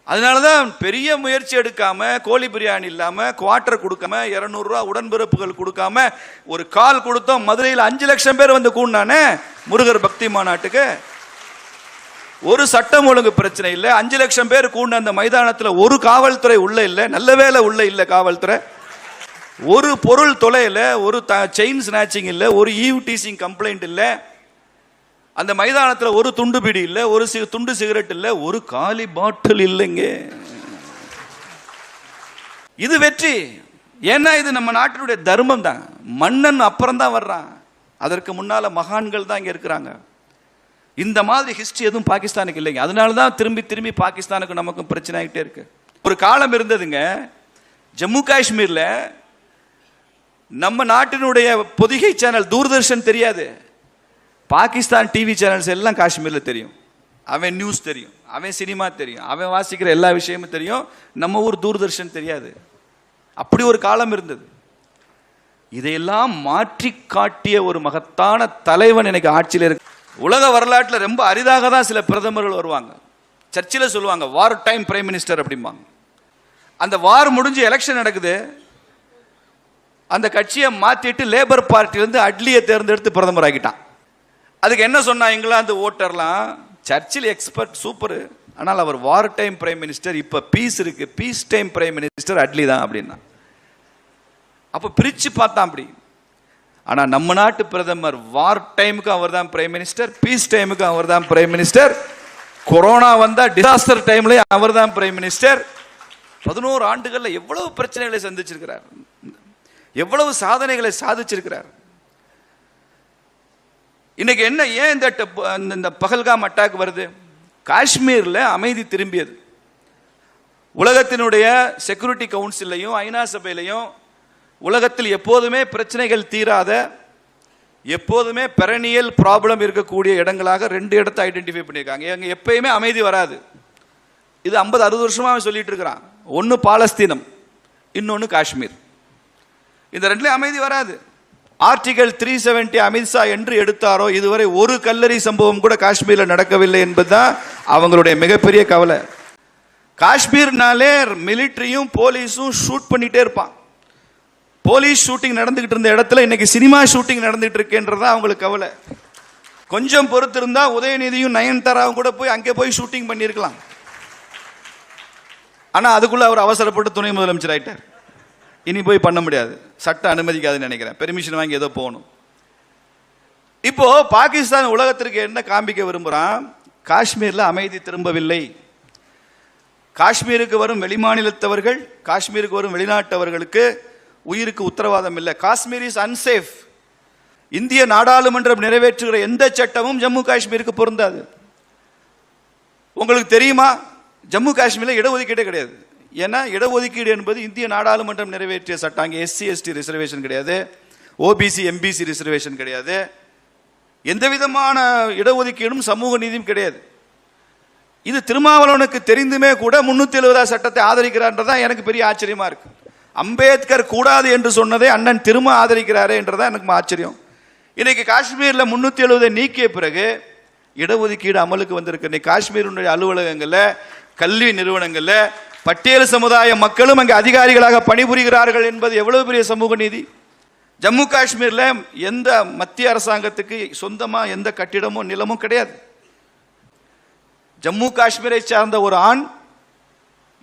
அதனால தான் பெரிய முயற்சி எடுக்காம கோழி பிரியாணி இல்லாமல் குவார்டர் கொடுக்காம இரநூறுவா உடன்பிறப்புகள் கொடுக்காம ஒரு கால் கொடுத்தோம் மதுரையில் அஞ்சு லட்சம் பேர் வந்து கூண்டானே முருகர் பக்தி மாநாட்டுக்கு. ஒரு சட்டம் ஒழுங்கு பிரச்சனை இல்லை. அஞ்சு லட்சம் பேர் கூண்ட அந்த மைதானத்தில் ஒரு காவல்துறை உள்ள இல்லை. நல்ல வேலை உள்ள இல்லை காவல்துறை. ஒரு பொருள் தொலையில் ஒரு த செயின் ஸ்நாச்சிங் இல்லை ஒரு ஈவ் டீசிங் கம்ப்ளைண்ட் இல்லை. அந்த மைதானத்தில் ஒரு துண்டு பிடி இல்லை ஒரு சி துண்டு சிகரெட் இல்லை ஒரு காலி பாட்டில் இல்லைங்க. இது வெற்றி. ஏன்னா இது நம்ம நாட்டினுடைய தர்மம் தான் மன்னன் அப்புறம் தான் வர்றான். அதற்கு முன்னால மகான்கள் தான் இங்கே இருக்கிறாங்க. இந்த மாதிரி ஹிஸ்ட்ரி எதுவும் பாகிஸ்தானுக்கு இல்லைங்க. அதனால தான் திரும்பி திரும்பி பாகிஸ்தானுக்கு நமக்கும் பிரச்சனை ஆகிட்டே இருக்கு. ஒரு காலம் இருந்ததுங்க. ஜம்மு காஷ்மீரில் நம்ம நாட்டினுடைய பொதிகை சேனல் தூர்தர்ஷன் தெரியாது. பாகிஸ்தான் டிவி சேனல்ஸ் எல்லாம் காஷ்மீரில் தெரியும். அவன் நியூஸ் தெரியும் அவன் சினிமா தெரியும் அவன் வாசிக்கிற எல்லா விஷயமும் தெரியும். நம்ம ஊர் தூர்தர்ஷன் தெரியாது. அப்படி ஒரு காலம் இருந்தது. இதையெல்லாம் மாற்றி காட்டிய ஒரு மகத்தான தலைவன் எனக்கு ஆட்சியில் இருக்கு உலக வரலாற்றில் ரொம்ப அரிதாக தான் சில பிரதமர்கள் வருவாங்க. சர்ச்சில் சொல்லுவாங்க வார் டைம் பிரைம் மினிஸ்டர் அப்படிம்பாங்க. அந்த வார் முடிஞ்சு எலெக்ஷன் நடக்குது. அந்த கட்சியை மாற்றிட்டு லேபர் பார்ட்டிலேருந்து அட்லியை தேர்ந்தெடுத்து பிரதமர் ஆக்கிட்டான் அதுக்கு என்ன சொன்னா இங்கிலாந்து ஓட்டர்லாம் சர்ச்சில் எக்ஸ்பர்ட் சூப்பர் ஆனால் அவர் வார் டைம் பிரைம் மினிஸ்டர் இப்போ பீஸ் இருக்கு. Peace time prime minister Attlee தான் அப்படின்னா. அப்போ பிரித்து பார்த்தான் அப்படி. ஆனால் நம்ம நாட்டு பிரதமர் வார் டைமுக்கு அவர் தான் பிரைம் மினிஸ்டர் பீஸ் டைமுக்கு அவர் தான் பிரைம் மினிஸ்டர் கொரோனா வந்தால் டிசாஸ்டர் டைம்லேயும் அவர் தான் பிரைம் மினிஸ்டர் பதினோரு ஆண்டுகளில் எவ்வளவு பிரச்சனைகளை சந்திச்சிருக்கிறார்? எவ்வளவு சாதனைகளை சாதிச்சிருக்கிறார்? இன்னைக்கு என்ன ஏன் இந்த இந்த- இந்த பகல்காம் அட்டாக் வருது? காஷ்மீரில் அமைதி திரும்பியது. உலகத்தினுடைய செக்யூரிட்டி கவுன்சிலையும் ஐநா சபையிலையும் உலகத்தில் எப்போதுமே பிரச்சனைகள் தீராத எப்போதுமே பெரணியல் ப்ராப்ளம் இருக்கக்கூடிய இடங்களாக ரெண்டு இடத்த ஐடென்டிஃபை பண்ணியிருக்காங்க. அங்கே எப்பயுமே அமைதி வராது. இது ஐம்பது அறுபது வருஷமாக சொல்லிட்டு இருக்கிறான். ஒன்று பாலஸ்தீனம் இன்னொன்று காஷ்மீர். இந்த ரெண்டுலேயும் அமைதி வராது. ஆர்டிகல் த்ரீ செவன்டி அமித்ஷா என்று எடுத்தாரோ இதுவரை ஒரு கல்லறி சம்பவம் கூட காஷ்மீரில் நடக்கவில்லை என்பதுதான் அவங்களுடைய மிகப்பெரிய கவலை. காஷ்மீர்னாலே மிலிட்டரியும் போலீஸும் ஷூட் பண்ணிகிட்டே இருப்பான். போலீஸ் ஷூட்டிங் நடந்துகிட்டு இருந்த இடத்துல இன்னைக்கு சினிமா ஷூட்டிங் நடந்துகிட்டு இருக்கேன்றதா அவங்களுக்கு கவலை. கொஞ்சம் பொறுத்திருந்தா உதயநிதியும் நயன்தாராவும் கூட போய் அங்கே போய் ஷூட்டிங் பண்ணியிருக்கலாம். ஆனால் அதுக்குள்ள அவர் அவசரப்பட்டு துணை முதலமைச்சர் ஆயிட்டார். இனி போய் பண்ண முடியாது. சட்டம் அனுமதிக்காதுன்னு நினைக்கிறேன். பெர்மிஷன் வாங்கி ஏதோ போகணும். இப்போ பாகிஸ்தான் உலகத்திற்கு என்ன காண்பிக்க விரும்புகிறான் காஷ்மீரில் அமைதி திரும்பவில்லை. காஷ்மீருக்கு வரும் வெளிமாநிலத்தவர்கள் காஷ்மீருக்கு வரும் வெளிநாட்டவர்களுக்கு உயிருக்கு உத்தரவாதம் இல்லை காஷ்மீர் இஸ் அன்சேஃப் இந்திய நாடாளுமன்றம் நிறைவேற்றுகிற எந்த சட்டமும் ஜம்மு காஷ்மீருக்கு பொருந்தாது. உங்களுக்கு தெரியுமா? ஜம்மு காஷ்மீரில் இடஒதுக்கீடே கிடையாது. ஏன்னா இடஒதுக்கீடு என்பது இந்திய நாடாளுமன்றம் நிறைவேற்றிய சட்டம். அங்கே எஸ்சி எஸ்டி ரிசர்வேஷன் கிடையாது. ஓபிசி எம்பிசி ரிசர்வேஷன் கிடையாது. எந்த விதமான இடஒதுக்கீடும் சமூக நீதியும் கிடையாது. இது திருமாவளவனுக்கு தெரிந்துமே கூட முன்னூற்றி எழுபதா சட்டத்தை ஆதரிக்கிறான்றதான் எனக்கு பெரிய ஆச்சரியமா இருக்குது அம்பேத்கர் கூடாது என்று சொன்னதை அண்ணன் திரும்ப ஆதரிக்கிறாரே என்றதான் எனக்கு ஆச்சரியம். இன்னைக்கு காஷ்மீரில் முந்நூற்றி எழுபதை நீக்கிய பிறகு இடஒதுக்கீடு அமலுக்கு வந்திருக்கு. இன்னைக்கு காஷ்மீருடைய அலுவலகங்களில் கல்வி நிறுவனங்களில் பட்டியல் சமுதாய மக்களும் அங்கே அதிகாரிகளாக பணிபுரிகிறார்கள் என்பது எவ்வளவு பெரிய சமூக நீதி? ஜம்மு காஷ்மீரில் எந்த மத்திய அரசாங்கத்துக்கு சொந்தமாக எந்த கட்டிடமும் நிலமும் கிடையாது. ஜம்மு காஷ்மீரை சார்ந்த ஒரு ஆண்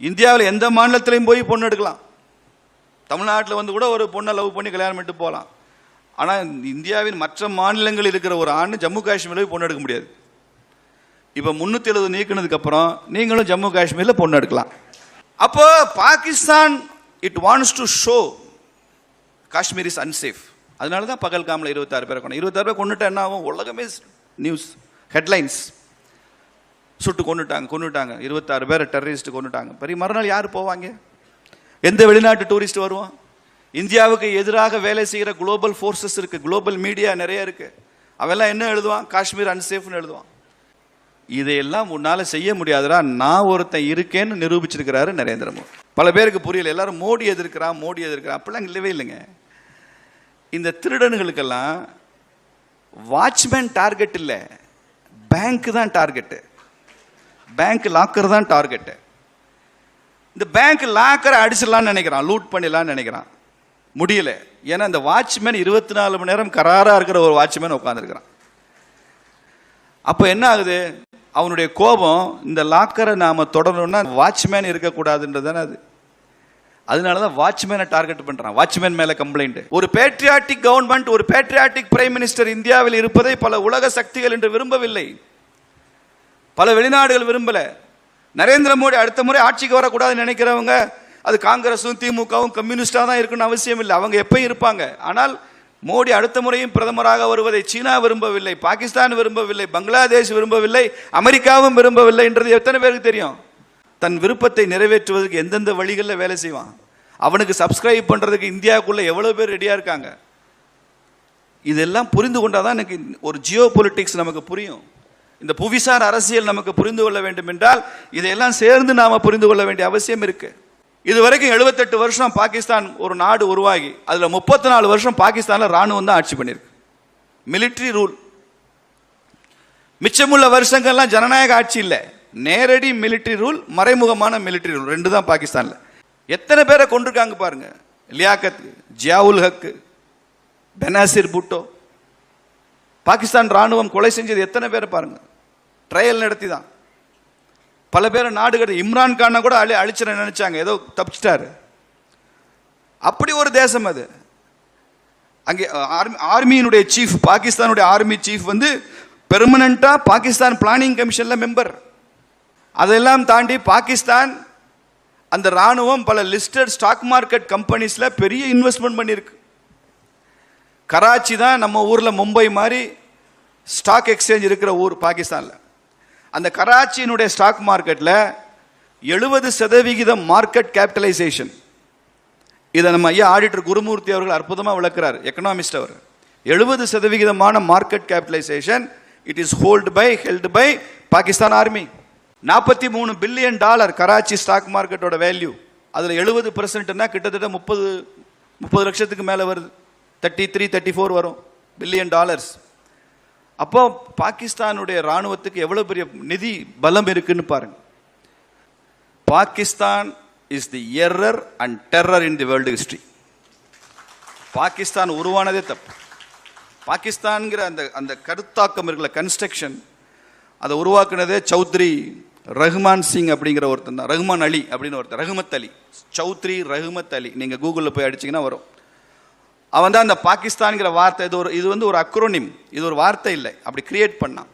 இந்தியாவில் எந்த மாநிலத்திலையும் போய் பொண்ணு எடுக்கலாம். தமிழ்நாட்டில் வந்து கூட ஒரு பொண்ணை லவ் பண்ணி கல்யாணம் பண்ணிட்டு போகலாம் ஆனால் இந்தியாவின் மற்ற மாநிலங்களில் இருக்கிற ஒரு ஆண் ஜம்மு காஷ்மீரில் போய் பொண்ணு எடுக்க முடியாது. இப்போ முந்நூற்றி எழுபது நீக்கினதுக்கப்புறம் நீங்களும் ஜம்மு காஷ்மீரில் பொண்ணு எடுக்கலாம். அப்போ Pakistan it wants to show Kashmir is unsafe அதனால தான் பகல் காமில் இருபத்தாறு பேரை கொண்டு இருபத்தாறு பேர் கொண்டுட்டு என்ன ஆகும்? உலகமே நியூஸ் ஹெட்லைன்ஸ் சுட்டு கொண்டுட்டாங்க கொண்டுட்டாங்க இருபத்தாறு பேரை டெரரிஸ்ட்டு கொண்டுட்டாங்க பெரிய மறுநாள் யார் போவாங்க? எந்த வெளிநாட்டு டூரிஸ்ட் வருவான்? இந்தியாவுக்கு எதிராக வேலை செய்கிற குளோபல் ஃபோர்ஸஸ் இருக்குது குளோபல் மீடியா நிறைய இருக்குது அவெல்லாம் என்ன எழுதுவான்? காஷ்மீர் அன்சேஃப்னு எழுதுவான். இதையெல்லாம் உன்னால் செய்ய முடியாதுடா நான் ஒருத்தன் இருக்கேன்னு நிரூபிச்சிருக்கிறாரு நரேந்திர மோடி. பல பேருக்கு புரியல எல்லாரும் மோடி எதிர்க்கிறான் மோடி எதிர்க்கிறான் அப்படிலாம் இல்லவே இல்லைங்க. இந்த திருடனுகளுக்கெல்லாம் வாட்ச்மேன் டார்கெட் இல்லை பேங்க்கு தான் டார்கெட்டு பேங்க் லாக்கர் தான் டார்கெட்டு இந்த பேங்க் லாக்கரை அடிச்சிடலாம்னு நினைக்கிறான் லூட் பண்ணிடலாம்னு நினைக்கிறான். முடியல. ஏன்னா இந்த வாட்ச்மேன் இருபத்தி நாலு மணி நேரம் கராராக இருக்கிற ஒரு வாட்ச்மேன் உட்காந்துருக்கிறான் அப்போ என்ன ஆகுது? அவனுடைய கோபம் இந்த லாக்கரை நாம் தொடரணும்னா வாட்ச்மேன் இருக்கக்கூடாதுன்றது தானே அது. அதனால தான் வாட்ச்மேனை டார்கெட் பண்ணுறான் வாட்ச்மேன் மேலே கம்ப்ளைண்ட் ஒரு பேட்ரியாட்டிக் கவர்மெண்ட் ஒரு பேட்ரியாட்டிக் பிரைம் மினிஸ்டர் இந்தியாவில் இருப்பதை பல உலக சக்திகள் என்று விரும்பவில்லை. பல வெளிநாடுகள் விரும்பலை. நரேந்திர மோடி அடுத்த முறை ஆட்சிக்கு வரக்கூடாதுன்னு நினைக்கிறவங்க அது காங்கிரஸும் திமுகவும் கம்யூனிஸ்டாக தான் இருக்குன்னு அவசியம் இல்லை. அவங்க எப்பயும் இருப்பாங்க? ஆனால் மோடி அடுத்த முறையும் பிரதமராக வருவதை சீனா விரும்பவில்லை பாகிஸ்தான் விரும்பவில்லை பங்களாதேஷ் விரும்பவில்லை அமெரிக்காவும் விரும்பவில்லை என்றது எத்தனை பேருக்கு தெரியும்? தன் விருப்பத்தை நிறைவேற்றுவதற்கு எந்தெந்த வழிகளில் வேலை செய்வான்? அவனுக்கு சப்ஸ்கிரைப் பண்ணுறதுக்கு இந்தியாவுக்குள்ளே எவ்வளோ பேர் ரெடியாக இருக்காங்க? இதெல்லாம் புரிந்து கொண்டாதான் எனக்கு ஒரு ஜியோ பொலிட்டிக்ஸ் நமக்கு புரியும். இந்த புவிசார் அரசியல் நமக்கு புரிந்து கொள்ள வேண்டும் என்றால் இதையெல்லாம் சேர்ந்து நாம் புரிந்து கொள்ள வேண்டிய அவசியம் இருக்கு. இது வரைக்கும் எழுபத்தெட்டு வருஷம் பாகிஸ்தான் ஒரு நாடு உருவாகி அதில் முப்பத்தி நாலு வருஷம் பாகிஸ்தானில் ராணுவம் தான் ஆட்சி பண்ணியிருக்கு மிலிட்ரி ரூல் மிச்சமுள்ள வருஷங்கள்லாம் ஜனநாயக ஆட்சி இல்லை. நேரடி மிலிட்ரி ரூல் மறைமுகமான மிலிட்ரி ரூல் ரெண்டு தான் பாகிஸ்தானில். எத்தனை பேரை கொண்டிருக்காங்க பாருங்க. லியாக்கத் ஜியாவுல் ஹக்கு பெனாசிர் புட்டோ பாகிஸ்தான் ராணுவம் கொலை செஞ்சது எத்தனை பேரை பாருங்க. ட்ரையல் நடத்தி தான். பல பேரை நாடு இம்ரான் கானை கூட அழி அழிச்சிட நினைச்சாங்க. ஏதோ தப்பிச்சிட்டாரு. அப்படி ஒரு தேசம் அது. அங்கே ஆர்மி ஆர்மியினுடைய சீஃப் பாகிஸ்தானுடைய ஆர்மி சீஃப் வந்து பெர்மனண்டா பாகிஸ்தான் பிளானிங் கமிஷனில் மெம்பர் அதெல்லாம் தாண்டி பாகிஸ்தான் அந்த ராணுவம் பல லிஸ்டட் ஸ்டாக் மார்க்கெட் கம்பெனிஸில் பெரிய இன்வெஸ்ட்மெண்ட் பண்ணியிருக்கு. கராச்சி தான் நம்ம ஊரில் மும்பை மாதிரி ஸ்டாக் எக்ஸ்சேஞ்ச் இருக்கிற ஊர் பாகிஸ்தானில். அந்த கராச்சியினுடைய ஸ்டாக் மார்க்கெட்டில் எழுபது சதவிகிதம் மார்க்கெட் கேபிட்டலைசேஷன் இதை நம்ம ஐயா ஆடிட்டர் குருமூர்த்தி அவர்கள் அற்புதமாக விளக்குறார் எக்கனாமிஸ்ட் அவர். எழுபது சதவிகிதமான market capitalisation it is hold by held by Pakistan army நாற்பத்தி மூணு பில்லியன் டாலர் கராச்சி ஸ்டாக் மார்க்கெட்டோட வேல்யூ அதில் எழுபது பர்சன்ட்னா கிட்டத்தட்ட முப்பது முப்பது லட்சத்துக்கு மேலே வருது. தேர்ட்டி த்ரீ தேர்ட்டி ஃபோர் வரும். பில்லியன் டாலர்ஸ் அப்போ பாகிஸ்தானுடைய ராணுவத்துக்கு எவ்வளோ பெரிய நிதி பலம் இருக்குன்னு பாருங்க. Pakistan is the error and terror in the world history Pakistan உருவானதே தப்பு. பாகிஸ்தான்கிற அந்த அந்த கருத்தாக்கம் இருக்கிற கன்ஸ்ட்ரக்ஷன் அதை உருவாக்குனதே சௌத்ரி ரஹ்மான் சிங் அப்படிங்கிற ஒருத்தன் தான். ரஹ்மான் அலி அப்படின்னு ஒருத்தர் ரஹ்மத் அலி. சௌத்ரி ரஹ்மத் அலி. நீங்கள் கூகுளில் போய் அடிச்சீங்கன்னா வரும். அவன் தான் அந்த பாகிஸ்தான்கிற வார்த்தை இது ஒரு இது வந்து ஒரு அக்ரோனிம் இது ஒரு வார்த்தை இல்லை. அப்படி கிரியேட் பண்ணான்.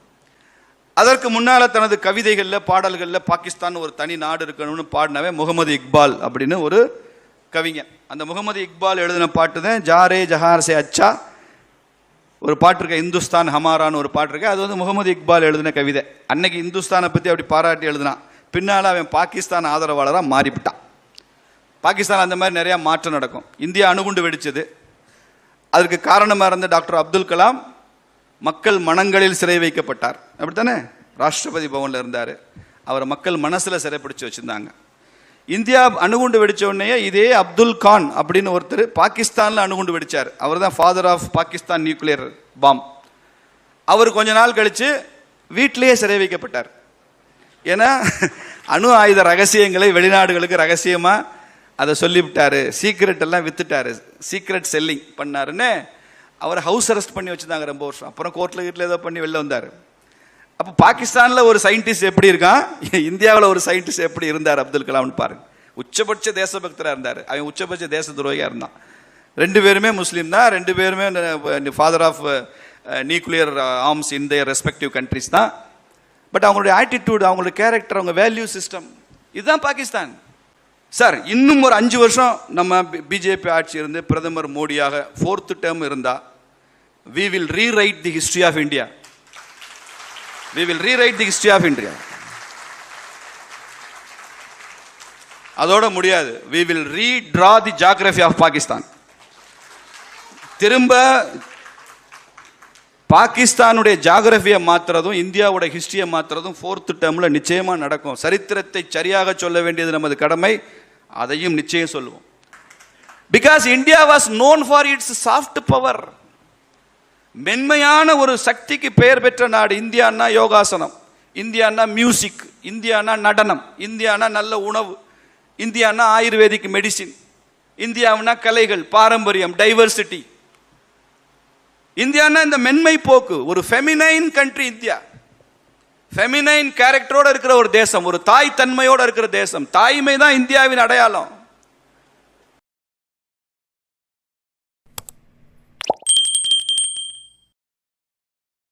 அதற்கு முன்னால் தனது கவிதைகளில் பாடல்களில் பாகிஸ்தான் ஒரு தனி நாடு இருக்கணும்னு பாடினவே முகமது இக்பால் அப்படின்னு ஒரு கவிஞன். அந்த முகமது இக்பால் எழுதின பாட்டு தான் ஜாரே ஜஹார் சே அச்சா. ஒரு பாட்டு இருக்க இந்துஸ்தான் ஹமாரான்னு ஒரு பாட்டு இருக்கு. அது வந்து முகமது இக்பால் எழுதின கவிதை. அன்னைக்கு இந்துஸ்தானை பற்றி அப்படி பாராட்டி எழுதினான். பின்னால் அவன் பாகிஸ்தான் ஆதரவாளராக மாறிவிட்டான். பாகிஸ்தான் அந்த மாதிரி நிறையா மாற்றம் நடக்கும். இந்தியா அணுகுண்டு வெடிச்சது. அதற்கு காரணமாக இருந்த டாக்டர் அப்துல் கலாம் மக்கள் மனங்களில் சிறை வைக்கப்பட்டார். அப்படித்தானே? ராஷ்டிரபதி பவனில் இருந்தார். அவரை மக்கள் மனசில் சிறைப்பிடிச்சு வச்சுருந்தாங்க. இந்தியா அணுகுண்டு வெடிச்ச உடனே இதே அப்துல் கான் அப்படின்னு ஒருத்தர் பாகிஸ்தானில் அணுகுண்டு வெடிச்சார். அவர் தான் father of Pakistan nuclear bomb அவர் கொஞ்ச நாள் கழித்து வீட்டிலேயே சிறை வைக்கப்பட்டார். ஏன்னா அணு ஆயுத ரகசியங்களை வெளிநாடுகளுக்கு ரகசியமாக அதை சொல்லிவிட்டார். சீக்ரெட் எல்லாம் வித்துட்டாரு. சீக்ரெட் செல்லிங் பண்ணாருன்னு அவரை ஹவுஸ் அரெஸ்ட் பண்ணி வச்சுருந்தாங்க ரொம்ப வருஷம். அப்புறம் கோர்ட்டில் வீட்டில் ஏதோ பண்ணி வெளில வந்தார். அப்போ பாகிஸ்தானில் ஒரு சயின்டிஸ்ட் எப்படி இருக்கான்? இந்தியாவில் ஒரு சயின்டிஸ்ட் எப்படி இருந்தார் அப்துல் கலாம்னு பாருங்க. உச்சபட்ச தேசபக்தராக இருந்தார். அவன் உச்சபட்ச தேச துரோகியாக இருந்தான். ரெண்டு பேருமே முஸ்லீம் தான். ரெண்டு பேருமே father of nuclear arms in their respective countries தான். பட் அவங்களுடைய ஆட்டிடியூட் அவங்களுடைய கேரக்டர் அவங்க வேல்யூ சிஸ்டம் இதுதான் பாகிஸ்தான். சார் இன்னும் ஒரு அஞ்சு வருஷம் நம்ம பிஜேபி ஆட்சி இருந்து பிரதமர் மோடியாக ஃபோர்த்து டேர்ம் இருந்தா we will rewrite the history of India we will rewrite the history of India அதோட முடியாது. We will redraw the geography of Pakistan திரும்ப பாகிஸ்தானுடைய ஜாகிரபியை மாத்துறதும் இந்தியாவோட ஹிஸ்ட்ரியை மாற்றுறதும் ஃபோர்த்து டேர்மில் நிச்சயமாக நடக்கும். சரித்திரத்தை சரியாக சொல்ல வேண்டியது நமது கடமை. அதையும் நிச்சயம் சொல்லுவோம். Because India was known for its soft power மென்மையான ஒரு சக்திக்கு பெயர் பெற்ற நாடு இந்தியான்னா யோகாசனம். இந்தியான்னா மியூசிக் இந்தியானா நடனம். இந்தியானா நல்ல உணவு. இந்தியானா ஆயுர்வேதிக் மெடிசின் இந்தியாவுனா கலைகள் பாரம்பரியம் டைவர்சிட்டி இந்தியானா இந்த மென்மை போக்கு? ஒரு ஃபெமினைன் கண்ட்ரி இந்தியா. ஃபெமினைன் கேரக்டரோடு இருக்கிற ஒரு தேசம் ஒரு தாய் தன்மையோடு இருக்கிற தேசம். தாய்மை தான் இந்தியாவின் அடையாளம்.